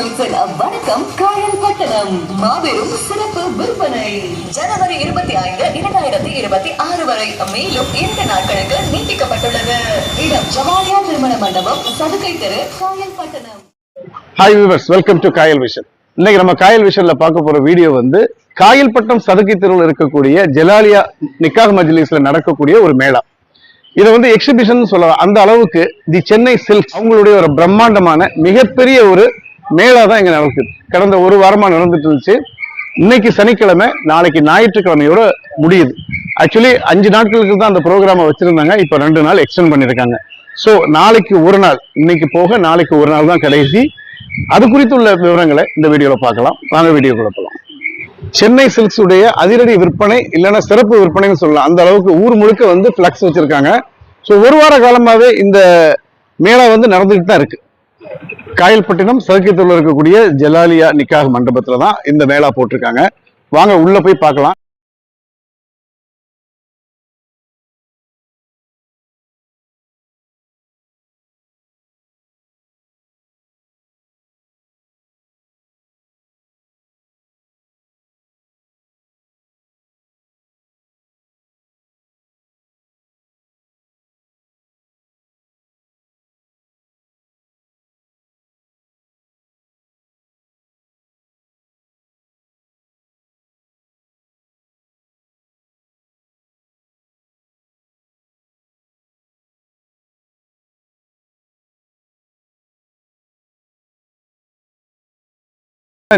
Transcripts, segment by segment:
சில்க்ஸின் வணக்கம் காயல் பட்டணம். மாபெரும் சிறப்பு விற்பனை. ஜனவரி இருபத்தி ஐந்து இரண்டாயிரத்தி இருபத்தி ஆறு வரை மேலும் இரண்டு நாட்களுக்கு நீட்டிக்கப்பட்டுள்ளது. இடம் ஜவாலியா திருமண மண்டபம் சதுக்கை தெரு Kayalpattinam. Hi viewers welcome to Kayal vision இன்னைக்கு நம்ம காயல் விஷன்ல பார்க்க போற வீடியோ வந்து காயல்பட்டம் சதுக்கை தெருவில் இருக்கக்கூடிய ஜலாலியா நிக்காக மஜ்லிஸ்ல நடக்கக்கூடிய ஒரு மேளா. இதை வந்து எக்ஸிபிஷன் சொல்லலாம். அந்த அளவுக்கு தி சென்னை சில்க் அவங்களுடைய ஒரு பிரம்மாண்டமான மிகப்பெரிய ஒரு மேலே தான் இங்க நடக்குது கடந்த ஒரு வாரமாக நடந்துட்டு இருந்துச்சு. இன்னைக்கு சனிக்கிழமை நாளைக்கு ஞாயிற்றுக்கிழமையோட முடியுது. ஆக்சுவலி அஞ்சு நாட்களுக்கு தான் அந்த ப்ரோக்ராமை வச்சுருந்தாங்க. இப்போ ரெண்டு நாள் எக்ஸ்டெண்ட் பண்ணியிருக்காங்க ஸோ நாளைக்கு ஒரு நாள் இன்னைக்கு போக நாளைக்கு ஒரு நாள் தான் கடைசி. அது குறித்து உள்ள விவரங்களை இந்த வீடியோவில் பார்க்கலாம். வாங்க வீடியோ கொடுக்கலாம் சென்னை சில்க்ஸ் உடைய அதிரடி விற்பனை இல்லைன்னா சிறப்பு விற்பனைன்னு சொல்லலாம். அந்த அளவுக்கு ஊர் முழுக்க வந்து ஃப்ளக்ஸ் வச்சிருக்காங்க. ஸோ ஒரு வார காலமாகவே இந்த மேளா வந்து நடந்துகிட்டு தான் இருக்கு. காயல்பட்டினம் சதுக்கத்தில் இருக்கக்கூடிய ஜலாலியா நிக்காஹ் மண்டபத்துல தான் இந்த மேளா போட்டிருக்காங்க. வாங்க உள்ள போய் பார்க்கலாம்.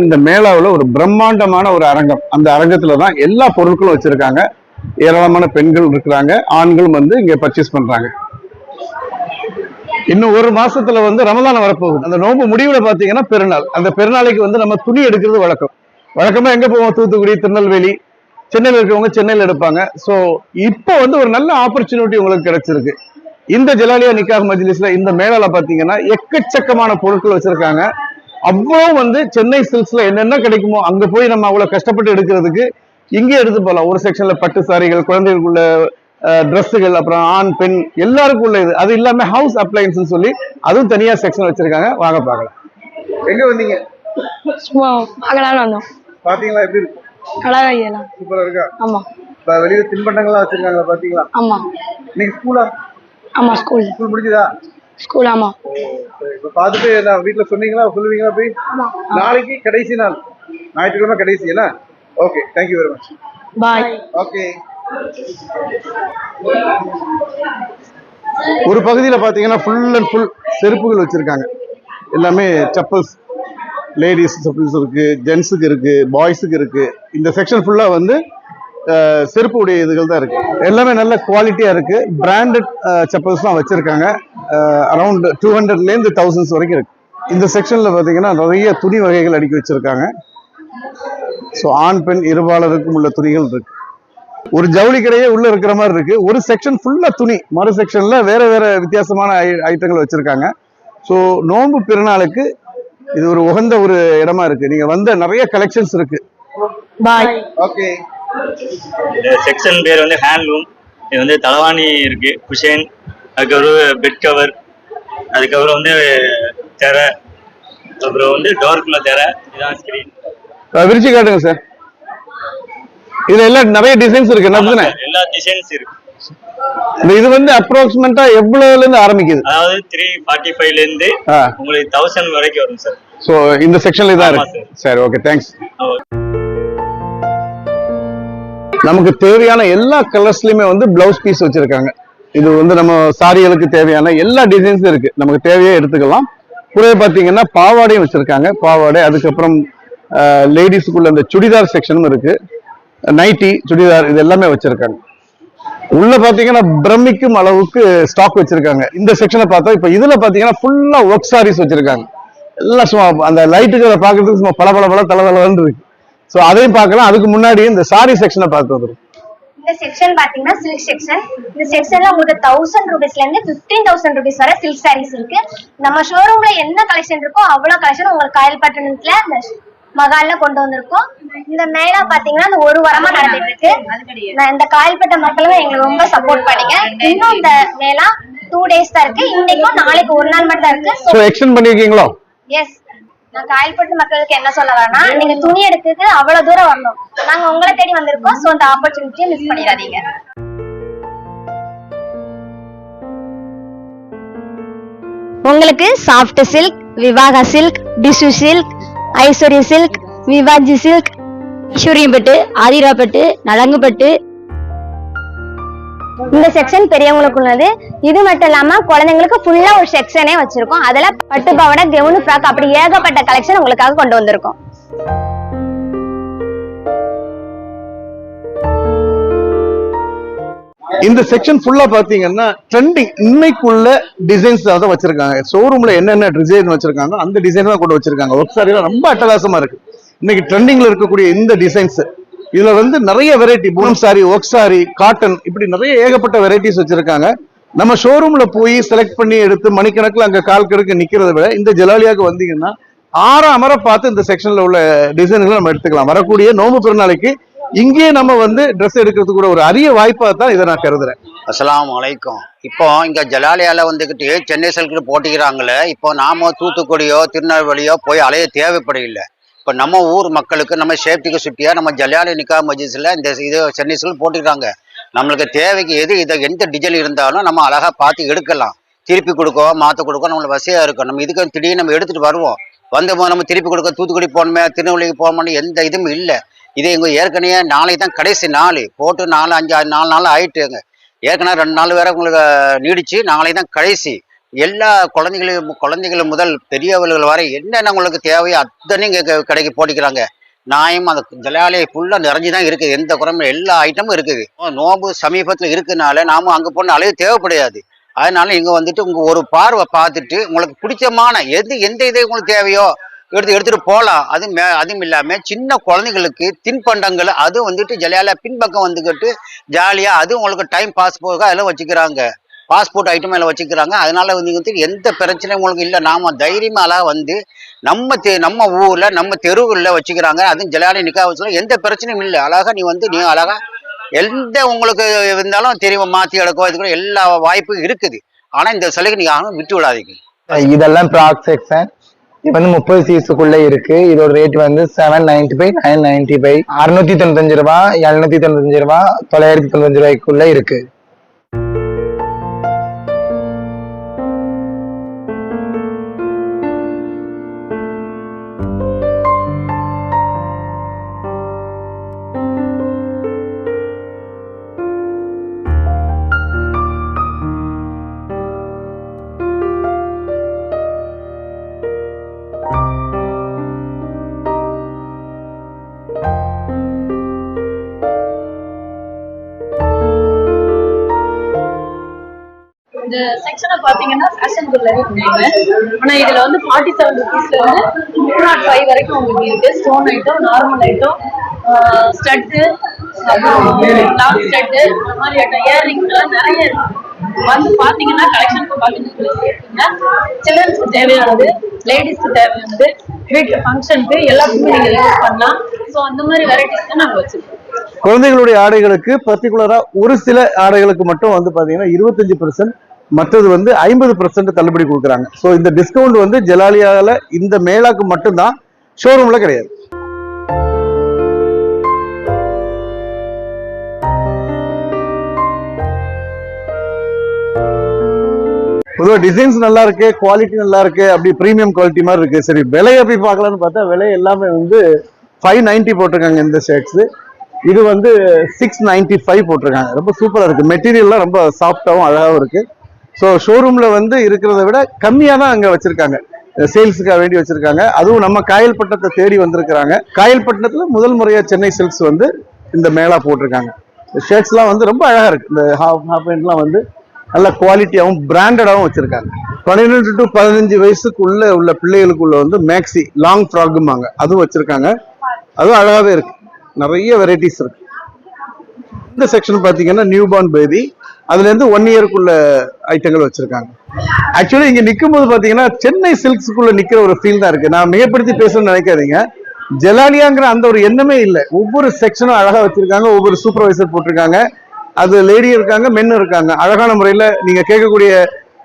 இந்த மேளாவில் ஒரு பிரம்மாண்டமான ஒரு அரங்கம். அந்த அரங்கத்துல தான் எல்லா பொருட்களும் வச்சிருக்காங்க. ஏராளமான பெண்கள் இருக்கிறாங்க. ஆண்களும் வந்து இங்க பர்ச்சேஸ் பண்றாங்க. இன்னும் ஒரு மாசத்துல வந்து ரமதானம் வரப்போகுது. அந்த நோம்பு முடிவுல பாத்தீங்கன்னா பெருநாள். அந்த பெருநாளைக்கு வந்து நம்ம துணி எடுக்கிறது வழக்கம். வழக்கமா எங்க போவோம்? தூத்துக்குடி திருநெல்வேலி. சென்னையில் இருக்கவங்க சென்னையில் எடுப்பாங்க. ஸோ இப்போ வந்து ஒரு நல்ல ஆப்பர்ச்சுனிட்டி உங்களுக்கு கிடைச்சிருக்கு. இந்த ஜலாலியா நிக்காக மஜ்லிஸ்ல இந்த மேலால பாத்தீங்கன்னா எக்கச்சக்கமான பொருட்கள் வச்சிருக்காங்க. அவ்வளோ வந்து சென்னை சில்க்ஸ்ல என்னென்ன கிடைக்குமோ அங்க போய் நம்ம அவ்வளவு கஷ்டப்பட்டு எடுக்கிறதுக்கு இங்கே எடுத்து போகலாம் ஒரு செக்ஷன்ல பட்டு சாரிகள் குழந்தைகளுக்குள்ள ட்ரெஸ்ஸுகள் அப்புறம் ஆண் பெண் எல்லாருக்கும் உள்ள இது. அது இல்லாம ஹவுஸ் அப்ளையன்ஸ் சொல்லி அதுவும் தனியா செக்ஷன் வச்சிருக்காங்க. வாங்க பார்க்கலாம். எங்க வந்தீங்க? சும்மா பார்க்கலான்னு வந்தோம். பாத்தீங்களா? எப்படி இருக்கு? அழகா ஐயலாம் சூப்பரா இருக்கா? ஆமா. இப்ப வெளியில தின்பண்டங்கள்லாம் வச்சிருக்காங்க பாத்தீங்களா? ஆமா. இன்னைக்கு ஸ்கூலா ஆமா ஸ்கூல் ஸ்கூல் முடிஞ்சுதா? ஸ்கூல் ஆமா. பார்த்துட்டு நான் வீட்டுல சொன்னீங்களா சொல்லுவீங்களா போய் நாளைக்கு கடைசி நாள். ஞாயிற்றுக்கிழமை கடைசி என்ன? Okay thank you very much bye okay. ஒரு பகுதியில பாத்தீங்கன்னா ஃபுல் அண்ட் ஃபுல் செருப்புகள் வச்சிருக்காங்க. எல்லாமே செப்பல்ஸ் லேடிஸ் செப்பல்ஸ் இருக்கு ஜென்ஸுக்கு இருக்கு பாய்ஸுக்கு இருக்கு. இந்த செக்ஷன் ஃபுல்லா வந்து செருப்பு உடைய இதுகள் தான் இருக்கு. எல்லாமே நல்ல குவாலிட்டியா இருக்கு. பிராண்டட் செப்பல்ஸ் தான் வச்சிருக்காங்க. அரௌண்ட் டூ ஹண்ட்ரட்லேருந்து தௌசண்ட்ஸ் வரைக்கும் இருக்கு. இந்த செக்ஷன்ல பாத்தீங்கன்னா நிறைய துணி வகைகள் அடுக்கி வச்சிருக்காங்க. ஸோ ஆண் பெண் இருபாலருக்கும் உள்ள துணிகள் இருக்கு. ஒரு ஜவுளி கடையே உள்ள இருக்கிற மாதிரி இருக்கு. ஒரு செக்ஷன் ஃபுல்லா துணி. மறு செக்ஷன்ல வேற வேற வித்தியாசமான ஐ- ஐட்டங்கள் வச்சிருக்காங்க. ஸோ நோன்பு பெருநாளுக்கு இது ஒரு உகந்த ஒரு இடமா இருக்கு. நீங்க வந்த நிறைய கலெக்ஷன்ஸ் இருக்கு. பாய் ஓகே இந்த செக்ஷன் பேர் வந்து ஹேண்ட்லூம். இது வந்து தலவாணி இருக்கு. குஷன் அதுக்கப்புறம் பெட் கவர் அதுக்கப்புறம் வந்து திரை அப்புறம் வந்து டோருக்குள்ள திரை இதான் ஸ்கிரீன் விரிச்சு காட்டுங்க சார் இதுல எல்லாம் நிறைய டிசைன்ஸ் இருக்கு. என்ன எல்லா டிசைன்ஸ் இருக்கு. இது வந்து அப்ராக்சிமேட்டா எவ்வளவுல இருந்து ஆரம்பிக்குது? அதாவது த்ரீ ஃபார்ட்டி ஃபைவ்ல இருந்து உங்களுக்கு தௌசண்ட் வரைக்கும் வரும் சார் ஸோ இந்த செக்ஷன்ல தான் இருக்கு. சரி ஓகே தேங்க்ஸ். நமக்கு தேவையான எல்லா கலர்ஸ்லயுமே வந்து பிளவுஸ் பீஸ் வச்சிருக்காங்க. இது வந்து நம்ம சாரிகளுக்கு தேவையான எல்லா டிசைன்ஸும் இருக்கு. நமக்கு தேவையே எடுத்துக்கலாம். கூடவே பாத்தீங்கன்னா பாவாடையும் வச்சிருக்காங்க. பாவாடை அதுக்கப்புறம் லேடிஸுக்குள்ள இந்த சுடிதார் செக்ஷனும் இருக்கு. நைட்டி சுடிதார் இது எல்லாமே வச்சிருக்காங்க. உள்ள பாத்தீங்கன்னா பிரமிக்கும் அளவுக்கு ஸ்டாக் வச்சிருக்காங்க. இந்த செக்ஷனை பார்த்தா இப்ப இதுல பாத்தீங்கன்னா ஃபுல்லா ஒர்க் சாரீஸ் வச்சிருக்காங்க. எல்லாம் சும்மா அந்த லைட்டுகளை பாக்குறதுக்கு சும்மா பல பல பல தல இருக்கு. ஸோ அதையும் பார்க்கலாம். அதுக்கு முன்னாடி இந்த சாரி செக்ஷனை பார்த்து வந்துடும் இந்த செக்ஷன் பாத்தீங்கன்னா சில்க் செக்ஷன் இந்த செக்ஷன்ல உங்களுக்கு தௌசண்ட் ருபீஸ்ல இருந்து பிப்டீன் தௌசண்ட் ருபீஸ் வரை சில்க் சாரீஸ் இருக்கு. நம்ம ஷோரூம்ல என்ன கலெக்ஷன் இருக்கோ அவ்வளவு கலெக்ஷன் உங்களுக்கு காயல்பட்டணத்துல இந்த மகால்ல கொண்டு வந்திருக்கோம். இந்த மேளா பாத்தீங்கன்னா இந்த ஒரு வாரமா நடந்துட்டு இருக்கு. நான் இந்த காயல்பட்ட மக்களும் எங்களுக்கு ரொம்ப சப்போர்ட் பண்ணீங்க. இன்னும் இந்த மேளா டூ டேஸ் தான் இருக்கு. இன்னைக்கும் நாளைக்கு ஒரு நாள் மட்டும் தான் இருக்கு எக்ஸ்டெண்ட் பண்ணிருக்கீங்களோ? எஸ் நான் காயல்பட்டு மக்களுக்கு என்ன சொல்ல வரேன்னா நீங்க துணி எடுக்கிறதுக்கு அவ்வளவு தூரம் வரணும். நாங்க உங்களை தேடி வந்திருக்கோம். சோ அந்த ஆப்பர்ச்சுனிட்டியை மிஸ் பண்ணிடாதீங்க. உங்களுக்கு soft silk Vivaha silk tissue silk Aishwarya silk விவாஜி silk ஈஸ்வரியம்பட்டு ஆதிராப்பட்டு நலங்குப்பட்டு இந்த செக்ஷன் பெரியவங்களுக்கு உள்ளது இது மட்டும் இல்லாம குழந்தைங்களுக்கு ஃபுல்லா ஒரு செக்ஷனே வச்சிருக்கோம். அதுல பட்டு பாவடை கெவுனு ஃப்ராக் அப்படி ஏகப்பட்ட கலெக்ஷன் உங்களுக்காக கொண்டு வந்திருக்கோம். இந்த செக்ஷன் ஃபுல்லா பாத்தீங்கன்னா ட்ரெண்டிங் இன்னைக்குள்ள டிசைன்ஸ் தான் வச்சிருக்காங்க. ஷோரூம்ல என்னென்ன டிசைன் வச்சிருக்காங்க அந்த டிசைன் தான் கொண்டு வச்சிருக்காங்க. ஒர்க் சாரி ரொம்ப அட்டகாசமா இருக்கு. இன்னைக்கு ட்ரெண்டிங்ல இருக்கக்கூடிய இந்த டிசைன்ஸ் இதுல வந்து நிறைய variety Poonam sari work sari cotton இப்படி நிறைய ஏகப்பட்ட வெரைட்டிஸ் வச்சிருக்காங்க. நம்ம ஷோரூம்ல போய் செலக்ட் பண்ணி எடுத்து மணிக்கணக்கில் அங்க கால் கடுக்க நிக்கிறத விட இந்த ஜலாலியாவுக்கு வந்தீங்கன்னா ஆற அமர பார்த்து இந்த செக்ஷன்ல உள்ள டிசைன்களை நம்ம எடுத்துக்கலாம். வரக்கூடிய நோம்பு பெருநாளைக்கு இங்கேயே நம்ம வந்து ட்ரெஸ் எடுக்கிறதுக்கு கூட ஒரு அரிய வாய்ப்பாக தான் இதை நான் கருதுறேன். அஸ்ஸலாமு அலைக்கும். இப்போ இங்க ஜலாலியால வந்துகிட்டு சென்னை செல்கிட்டு போட்டிக்கிறாங்களே இப்போ நாம தூத்துக்குடியோ திருநெல்வேலியோ போய் அலைய தேவைப்படையில்லை. இப்போ நம்ம ஊர் மக்களுக்கு நம்ம சேஃப்டிக்கு சுட்டியாக நம்ம ஜலியாலி நிக்கா மஜிஸில் இந்த இது சென்னை சில்க் நம்மளுக்கு தேவைக்கு எது இதை எந்த டிஜல் இருந்தாலும் நம்ம அழகாக பார்த்து எடுக்கலாம். திருப்பி கொடுக்கோ மாற்ற கொடுக்கோ நம்மளுக்கு வசதியாக இருக்கும். நம்ம இதுக்கு திடீர்னு நம்ம எடுத்துகிட்டு வருவோம். வந்த போது நம்ம திருப்பி கொடுக்க தூத்துக்குடி போகணுமே திருநெல்வேலிக்கு போகணும்னு எந்த இதுவும் இல்லை. இது எங்கள் ஏற்கனவே நாளைக்கு தான் கடைசி நாள். போட்டு நாலு அஞ்சு ஆறு நாலு நாள் ஆயிட்டுங்க ஏற்கனவே ரெண்டு நாள் வேற உங்களுக்கு நீடிச்சு நாளைக்கு தான் கடைசி. எல்லா குழந்தைகளும் குழந்தைகள் முதல் பெரியவர்கள் வரை என்னென்ன உங்களுக்கு தேவையோ அத்தனையும் இங்கே கடைக்கு போட்டிக்கிறாங்க. நாயும் அந்த ஜலாலயை ஃபுல்லாக நிறைஞ்சி தான் இருக்குது எந்த குறையும் எல்லா ஐட்டமும் இருக்குது. நோம்பு சமீபத்தில் இருக்குனால நாம அங்கே போன அலைய தேவைப்படாது. அதனால இங்கே வந்துட்டு உங்கள் ஒரு பார்வை பார்த்துட்டு உங்களுக்கு பிடிச்சமான எது எந்த இது உங்களுக்கு தேவையோ எடுத்து எடுத்துகிட்டு போகலாம். அது மே அதுவும் இல்லாமல் சின்ன குழந்தைங்களுக்கு தின்பண்டங்கள் அது வந்துட்டு ஜலியால பின்பக்கம் வந்துக்கிட்டு ஜாலியாக அது உங்களுக்கு டைம் பாஸ் போக அதெல்லாம் வச்சுக்கிறாங்க. பாஸ்போர்ட் ஐட்டம் எல்லாம் வச்சுக்கிறாங்க. அதனால வந்து வந்து எந்த பிரச்சனையும் உங்களுக்கு இல்லை. நாம தைரியமால வந்து நம்ம தெ நம்ம ஊர்ல நம்ம தெருவுல வச்சுக்கிறாங்க. அதுவும் ஜலாலி நிக்கா வச்சுக்கலாம் எந்த பிரச்சனையும் இல்லை. அழகா நீ வந்து நீ அழகா எந்த உங்களுக்கு இருந்தாலும் தெரியும்? மாத்தி எடுக்கோ இதுக்கு எல்லா வாய்ப்பும் இருக்குது. ஆனா இந்த சிலைக்கு நீங்க யாரும் விட்டு விடாதீங்க. இதெல்லாம் ப்ராக் செக்ஷன் இது வந்து முப்பது சீஸுக்குள்ள இருக்கு. இதோட ரேட் வந்து seven ninety five nine ninety five அறுநூத்தி தொண்ணூத்தஞ்சு ரூபா எழுநூத்தி தொண்ணூத்தஞ்சு ரூபா தொள்ளாயிரத்தி தொண்ணூத்தஞ்சு ரூபாய்க்குள்ள இருக்கு. இந்த செக்ஷனை பாத்தீங்கன்னா ஃபேஷன் ஜுவல்லரி கொடுங்க ஆனா இதுல வந்து ஃபார்ட்டி செவன் ருபீஸ்ல இருந்து டூ நாட் ஃபைவ் வரைக்கும் உங்களுக்கு இருக்கு. Stone item normal item stud அப்புறம் லாங் ஸ்டட்டு அந்த மாதிரி ஐட்டம் இயர்ரிங்ஸ் எல்லாம் நிறைய இருக்கு. வந்து பாத்தீங்கன்னா கலெக்ஷனுக்கு பாத்தீங்கன்னா சில்ட்ரன்ஸ்க்கு தேவையானது லேடிஸ்க்கு தேவையானது வீட்டு ஃபங்க்ஷனுக்கு எல்லாத்துக்குமே நீங்க யூஸ் பண்ணலாம். ஸோ அந்த மாதிரி வெரைட்டிஸ் தான் நாங்க வச்சிருக்கோம். குழந்தைகளுடைய ஆடைகளுக்கு பர்டிகுலரா ஒரு சில ஆடைகளுக்கு மட்டும் வந்து பாத்தீங்கன்னா இருபத்தஞ்சு பெர்சன்ட் மற்றது வந்து ஐம்பது பர்சன்ட் தள்ளுபடி கொடுக்குறாங்க. ஸோ இந்த டிஸ்கவுண்ட் வந்து ஜலாலியாவில் இந்த மேலாக்கு மட்டும்தான் ஷோரூம்ல கிடையாது. பொதுவாக டிசைன்ஸ் நல்லா இருக்கு குவாலிட்டி நல்லா இருக்கு அப்படி ப்ரீமியம் குவாலிட்டி மாதிரி இருக்கு. சரி விலை எப்படி பார்க்கலாம்னு பார்த்தா விலை எல்லாமே வந்து ஃபைவ் நைன்ட்டி போட்டிருக்காங்க இந்த ஷர்ட்ஸ் இது வந்து சிக்ஸ் நைன்ட்டி ஃபைவ் போட்டிருக்காங்க. ரொம்ப சூப்பராக இருக்கு. மெட்டீரியல்லாம் ரொம்ப சாஃப்டாகவும் அழகாகவும் இருக்கு. ஸோ ஷோரூமில் வந்து இருக்கிறத விட கம்மியாக தான் அங்கே வச்சுருக்காங்க. சேல்ஸுக்காக வேண்டி வச்சுருக்காங்க. அதுவும் நம்ம காயல்பட்டினத்தை தேடி வந்திருக்கிறாங்க. காயல்பட்டினத்தில் முதல் முறையாக சென்னை சில்க்ஸ் வந்து இந்த மேளா போட்டிருக்காங்க. ஷர்ட்ஸ்லாம் வந்து ரொம்ப அழகாக இருக்குது இந்த ஹாஃப் ஹாஃப் பேண்ட்லாம் வந்து நல்ல குவாலிட்டியாகவும் பிராண்டடாகவும் வச்சுருக்காங்க. பன்னிரெண்டு டு பதினஞ்சு வயசுக்குள்ள உள்ள பிள்ளைகளுக்குள்ள வந்து மேக்ஸி லாங் ஃப்ராக்குமாங்க அதுவும் வச்சுருக்காங்க. அதுவும் அழகாகவே இருக்குது நிறைய வெரைட்டிஸ் இருக்குது இந்த செக்ஷன் பார்த்தீங்கன்னா நியூ பார்ன் பேபி அதுல இருந்து ஒன் இயருக்குள்ள ஐட்டங்கள் வச்சிருக்காங்க. ஆக்சுவலி இங்க நிக்கும் போது பாத்தீங்கன்னா சென்னை சில்க்ஸ்க்குள்ள நிக்கிற ஒரு ஃபீல் தான் இருக்கு. நான் மிகப்படுத்தி பேசணும்னு நினைக்காதீங்க. ஜெலாலியாங்கிற அந்த ஒரு எண்ணமே இல்லை. ஒவ்வொரு செக்ஷனும் அழகா வச்சிருக்காங்க. ஒவ்வொரு சூப்பர்வைசர் போட்டிருக்காங்க. அது லேடி இருக்காங்க மென் இருக்காங்க. அழகான முறையில நீங்க கேட்கக்கூடிய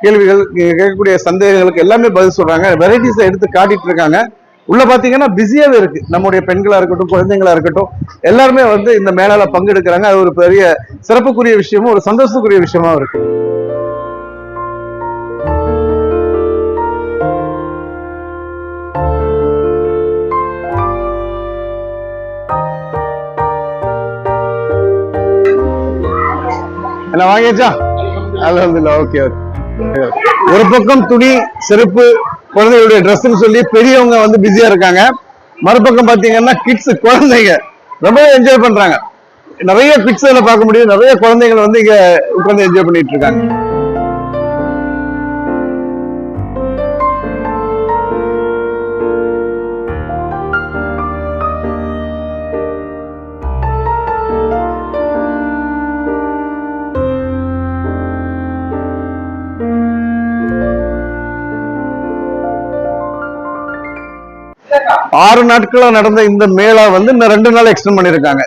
கேள்விகள் நீங்க கேட்கக்கூடிய சந்தேகங்களுக்கு எல்லாமே பதில் சொல்றாங்க. வெரைட்டிஸை எடுத்து காட்டிட்டு இருக்காங்க. உள்ள பாத்தீங்கன்னா பிஸியாவே இருக்கு. நம்முடைய பெண்களா இருக்கட்டும் குழந்தைங்களா இருக்கட்டும் எல்லாருமே வந்து இந்த மேலால பங்கெடுக்கிறாங்க. அது ஒரு பெரிய சிறப்புக்குரிய விஷயமும் ஒரு சந்தோஷத்துக்குரிய விஷயமா இருக்கு. என்ன வாங்கியாச்சா? அலமதுல்லா ஓகே ஓகே. ஒரு பக்கம் துணி செருப்பு குழந்தைகளுடைய ட்ரெஸ்ன்னு சொல்லி பெரியவங்க வந்து பிஸியா இருக்காங்க. மறுபக்கம் பாத்தீங்கன்னா கிட்ஸ் குழந்தைங்க. ரொம்ப என்ஜாய் பண்றாங்க. நிறைய கிட்ஸ் பார்க்க முடியும் நிறைய குழந்தைகள் வந்து இங்க உட்காந்து என்ஜாய் பண்ணிட்டு இருக்காங்க. ஆறு நாட்களா நடந்த இந்த மேளா வந்து இன்னும் ரெண்டு நாள் எக்ஸ்டெண்ட் பண்ணிருக்காங்க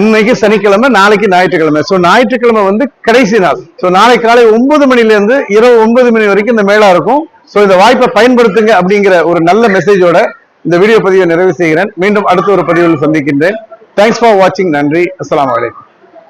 இன்னைக்கு சனிக்கிழமை நாளைக்கு ஞாயிற்றுக்கிழமை. சோ ஞாயிற்றுக்கிழமை வந்து கடைசி நாள். சோ நாளை காலை ஒன்பது மணில இருந்து இரவு ஒன்பது மணி வரைக்கும் இந்த மேளா இருக்கும். சோ இந்த வாய்ப்பை பயன்படுத்துங்க அப்படிங்கிற ஒரு நல்ல மெசேஜோட இந்த வீடியோ பதிவை நிறைவு செய்கிறேன். மீண்டும் அடுத்த ஒரு பதிவில் சந்திக்கின்றேன். தேங்க்ஸ் ஃபார் வாட்சிங் நன்றி. அஸ்லாம் வலைக்கம்